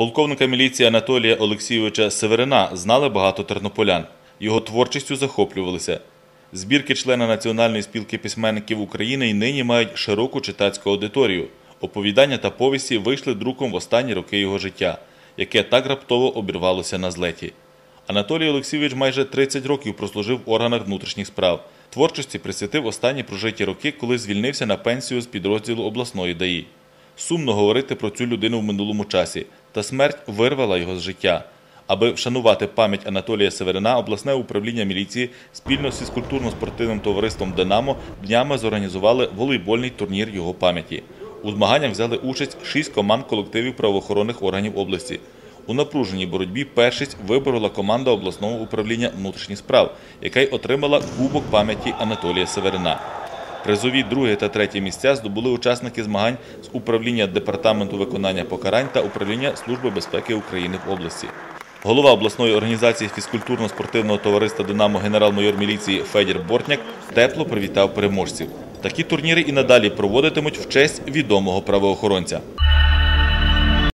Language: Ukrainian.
Полковника міліції Анатолія Олексійовича Северина знали багато тернополян. Його творчістю захоплювалися. Збірки члена Національної спілки письменників України й нині мають широку читацьку аудиторію. Оповідання та повісті вийшли друком в останні роки його життя, яке так раптово обірвалося на злеті. Анатолій Олексійович майже 30 років прослужив в органах внутрішніх справ. Творчості присвятив останні прожиті роки, коли звільнився на пенсію з підрозділу обласної ДАІ. Сумно говорити про цю людину в минулому часі, та смерть вирвала його з життя. Аби вшанувати пам'ять Анатолія Северина, обласне управління міліції спільно зі скульптурно-спортивним товариством Динамо днями зорганізували волейбольний турнір його пам'яті. У змаганнях взяли участь шість команд колективів правоохоронних органів області. У напруженій боротьбі першість виборола команда обласного управління внутрішніх справ, яка й отримала кубок пам'яті Анатолія Северина. Призові друге та третє місця здобули учасники змагань з управління департаменту виконання покарань та управління Служби безпеки України в області. Голова обласної організації фізкультурно-спортивного товариства Динамо генерал-майор міліції Федір Бортняк тепло привітав переможців. Такі турніри і надалі проводитимуть в честь відомого правоохоронця.